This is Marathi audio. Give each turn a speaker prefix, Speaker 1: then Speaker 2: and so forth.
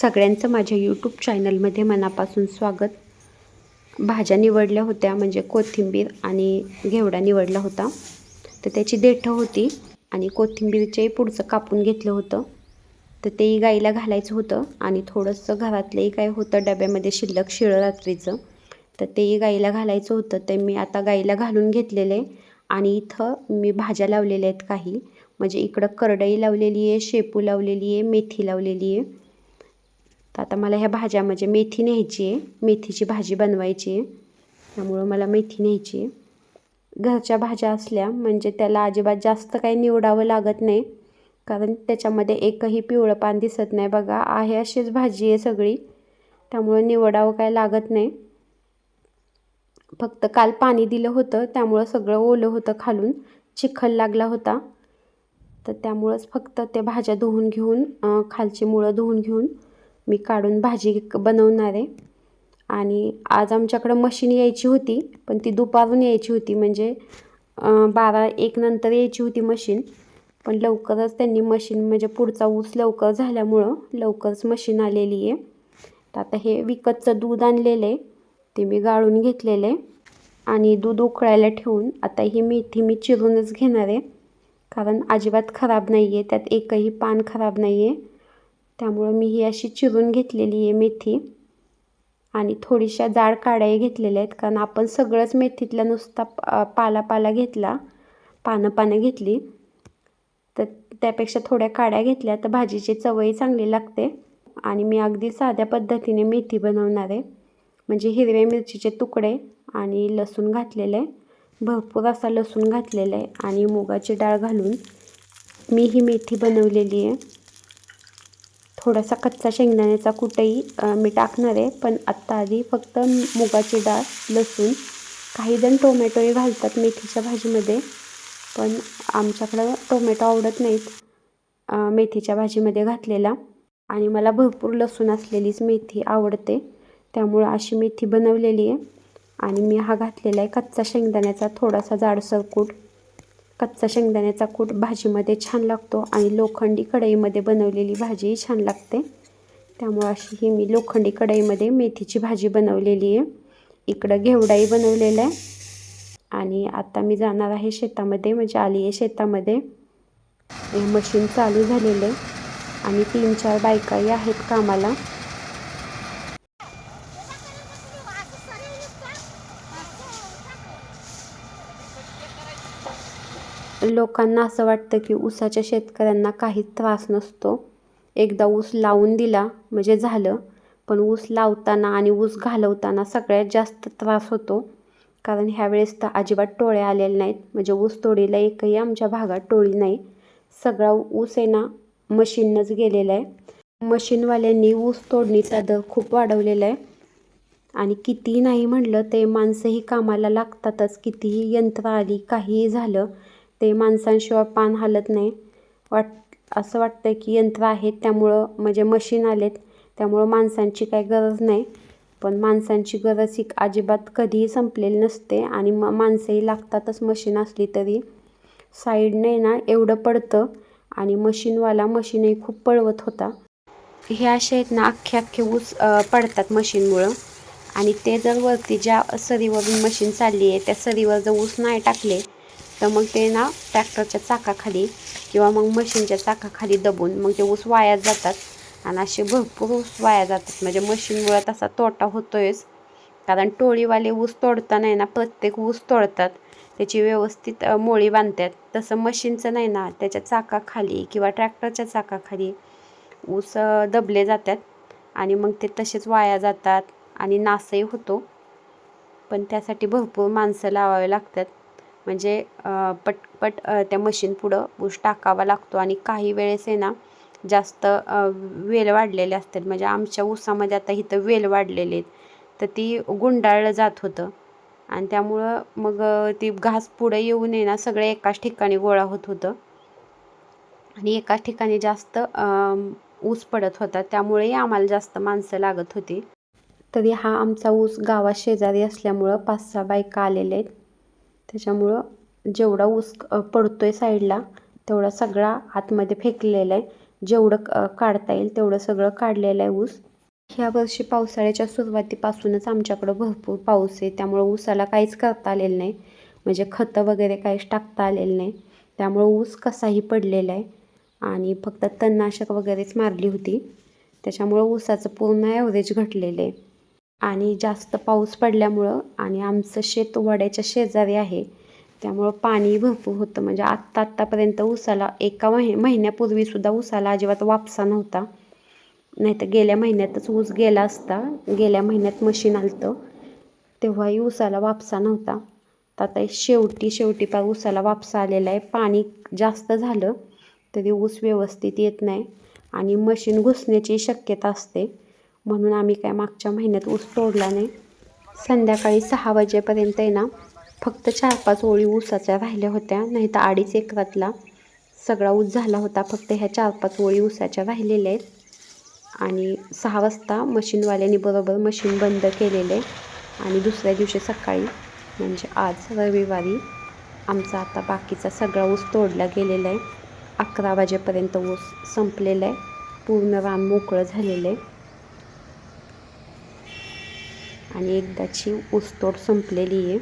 Speaker 1: सगळ्यांचं माझ्या यूट्यूब चॅनलमध्ये मनापासून स्वागत. भाज्या निवडल्या होत्या म्हणजे कोथिंबीर आणि घेवडा निवडला होता. तर त्याची देठं होती आणि कोथिंबीरचे पुढचं कापून घेतलं होतं. तर तेही गाईला घालायचं होतं आणि थोडंसं घरातलंही काय होतं डब्यामध्ये शिल्लक शिळं रात्रीचं. तर तेही गाईला घालायचं होतं ते मी आता गाईला घालून घेतलेले. आणि इथं मी भाज्या लावलेल्या आहेत काही. म्हणजे इकडं करडई लावलेली आहे शेपू लावलेली आहे मेथी लावलेली आहे. तर आता मला ह्या भाज्या म्हणजे मेथी न्यायची आहे. मेथीची भाजी बनवायची आहे. त्यामुळं मला मेथी न्यायची आहे. घरच्या भाज्या असल्या म्हणजे त्याला अजिबात जास्त काही निवडावं लागत नाही. कारण त्याच्यामध्ये एकही पिवळं पान दिसत नाही बघा. आहे अशीच भाजी आहे सगळी. त्यामुळं निवडावं काय लागत नाही. फक्त काल पाणी दिलं होतं. त्यामुळं सगळं ओलं होतं खालून. चिखल लागला होता. तर त्यामुळंच फक्त ते भाज्या धुवून घेऊन खालची मुळं धुवून घेऊन मी काढून भाजी क- बनवणार आहे. आणि आज आमच्याकडं मशीन यायची होती पण ती दुपारून यायची होती. म्हणजे बारा एक नंतर यायची होती मशीन. पण लवकरच त्यांनी मशीन म्हणजे पुढचा ऊस लवकर झाल्यामुळं लवकरच मशीन आलेली आहे. तर आता हे विकतचं दूध आणलेलं आहे. ते मी गाळून घेतलेलं आहे. आणि दूध उकळायला ठेवून आता ही मेथी मी चिरूनच घेणार आहे. कारण अजिबात खराब नाही आहे त्यात एकही पान खराब नाही आहे त्यामुळं मी ही अशी चिरून घेतलेली आहे मेथी. आणि थोडीशा जाड काड्याही घेतलेल्या आहेत कारण आपण सगळंच मेथीतला नुसता पाला पाला घेतला पानं पानं घेतली. तर त्यापेक्षा थोड्या काड्या घेतल्या तर भाजीची चवही चांगली लागते. आणि मी अगदी साध्या पद्धतीने मेथी बनवणार आहे. म्हणजे हिरव्या मिरचीचे तुकडे आणि लसूण घातलेलं आहे. भरपूर असा लसूण घातलेला आहे आणि मुगाची डाळ घालून मी ही मेथी बनवलेली आहे. थोडासा कच्चा शेंगदाण्याचा कुटही मी टाकणार आहे पण आत्ता आधी फक्त मुगाची डाळ लसूण काही जण टोमॅटोही घालतात मेथीच्या भाजीमध्ये पण आमच्याकडं टोमॅटो आवडत नाहीत मेथीच्या भाजीमध्ये घातलेला. आणि मला भरपूर लसूण असलेलीच मेथी आवडते त्यामुळं अशी मेथी बनवलेली आहे. आणि मी हा घातलेला आहे कच्चा शेंगदाण्याचा थोडासा जाडसर कूट. कच्चा शेंगदाण्याचा कूट भाजीमध्ये छान लागतो आणि लोखंडी कढईमध्ये बनवलेली भाजीही छान लागते. त्यामुळं अशी ही मी लोखंडी कढईमध्ये मेथीची भाजी बनवलेली आहे. इकडं घेवडाही बनवलेला आहे. आणि आता मी जाणार आहे शेतामध्ये म्हणजे आली आहे शेतामध्ये. हे मशीन चालू झालेलं आहे आणि तीन चार बायकाही आहेत कामाला. लोकांना असं वाटतं की ऊसाच्या शेतकऱ्यांना काहीच त्रास नसतो. एकदा ऊस लावून दिला म्हणजे झालं. पण ऊस लावताना आणि ऊस घालवताना सगळ्यात जास्त त्रास होतो. कारण ह्यावेळेस तर अजिबात टोळ्या आलेल्या नाहीत. म्हणजे ऊस तोडीला एकही आमच्या भागात टोळी नाही. सगळा ऊस आहे ना मशीननंच गेलेला आहे. मशीनवाल्यांनी ऊस तोडणीचा दर खूप वाढवलेला आहे. आणि कितीही नाही म्हटलं ते माणसंही कामाला लागतातच. कितीही यंत्र आली काहीही झालं ते माणसांशिवाय पान हालत नाही. वाट असं वाटतं की यंत्र आहेत त्यामुळं म्हणजे मशीन आलेत. त्यामुळं माणसांची काही गरज नाही. पण माणसांची गरज ही अजिबात कधीही संपलेली नसते आणि म माणसंही लागतातच मशीन असली तरी. साईडने ना एवढं पडतं आणि मशीनवाला मशीनही खूप पळवत होता. हे असे आहेत ना अख्खे अख्खे ऊस पडतात मशीनमुळं आणि ते जर वरती ज्या सरीवरून मशीन चालली आहे त्या सरीवर जर ऊस नाही टाकले तर मग ते ना ट्रॅक्टरच्या चाकाखाली किंवा मग मशीनच्या चाकाखाली दबून मग ते ऊस वाया जातात. आणि असे भरपूर ऊस वाया जातात. म्हणजे मशीनमुळं तसा तोटा होतोयच. कारण टोळीवाले ऊस तोडताना आहे ना प्रत्येक ऊस तोडतात. त्याची व्यवस्थित मोळी बांधतात. तसं मशीनचं नाही ना त्याच्या चाकाखाली किंवा ट्रॅक्टरच्या चाकाखाली ऊस दबले जातात. आणि मग ते तसेच वाया जातात. आणि नासही होतो. पण त्यासाठी भरपूर माणसं लावावे लागतात. म्हणजे पटपट त्या मशीन पुढं ऊस टाकावा लागतो. आणि काही वेळेस आहे ना जास्त वेल वाढलेले असतात. म्हणजे आमच्या ऊसामध्ये आता इथं वेल वाढलेले आहेत. तर ती गुंडाळलं जात होतं. आणि त्यामुळं मग ती घास पुढं येऊन आहे ना सगळे एकाच ठिकाणी गोळा होत होतं. आणि एकाच ठिकाणी जास्त ऊस पडत होता. त्यामुळेही आम्हाला जास्त माणसं लागत होती. तरी हा आमचा ऊस गावाशेजारी असल्यामुळं पाच सहा बायका आलेल्या आहेत. त्याच्यामुळं जेवढा ऊस पडतो आहे साईडला तेवढा सगळा आतमध्ये फेकलेला आहे. जेवढं क- काढता येईल तेवढं सगळं काढलेलं आहे ऊस. ह्या वर्षी पावसाळ्याच्या सुरुवातीपासूनच आमच्याकडं भरपूर पाऊस आहे. त्यामुळं ऊसाला काहीच करता आलेलं नाही. म्हणजे खतं वगैरे काहीच टाकता आलेलं नाही. त्यामुळं ऊस कसाही पडलेला आहे. आणि फक्त तणनाशक वगैरेच मारली होती. त्याच्यामुळं ऊसाचं पूर्ण ॲव्हरेज घटलेलं आहे. आणि जास्त पाऊस पडल्यामुळं आणि आमचं शेत वड्याच्या शेजारी आहे त्यामुळं पाणी भरपूर होतं. म्हणजे आत्ता आत्तापर्यंत उसाला एका महि महिन्यापूर्वीसुद्धा उसाला अजिबात वापसा नव्हता. नाही तर गेल्या महिन्यातच ऊस गेला असता गेल्या महिन्यात मशीन आलतं तेव्हाही उसाला वापसा नव्हता. तर आता शेवटी शेवटी पा उसाला वापसा आलेला आहे. पाणी जास्त झालं तरी ऊस व्यवस्थित येत नाही आणि मशीन घुसण्याची शक्यता असते. म्हणून आम्ही काय मागच्या महिन्यात ऊस तोडला नाही. संध्याकाळी सहा वाजेपर्यंत आहे ना फक्त चार पाच ओळी ऊसाच्या राहिल्या होत्या नाही तर अडीच एकरातला सगळा ऊस झाला होता. फक्त ह्या चार पाच ओळी ऊसाच्या राहिलेल्या आहेत. आणि सहा वाजता मशीनवाल्यांनी बरोबर मशीन बंद केलेले आणि दुसऱ्या दिवशी सकाळी म्हणजे आज रविवारी आमचा आता बाकीचा सगळा ऊस तोडला गेलेला आहे. अकरा वाजेपर्यंत ऊस संपलेला आहे. पूर्ण रान मोकळं झालेलं आहे. आणि एकदाची ऊसतोड संपलेली आहे.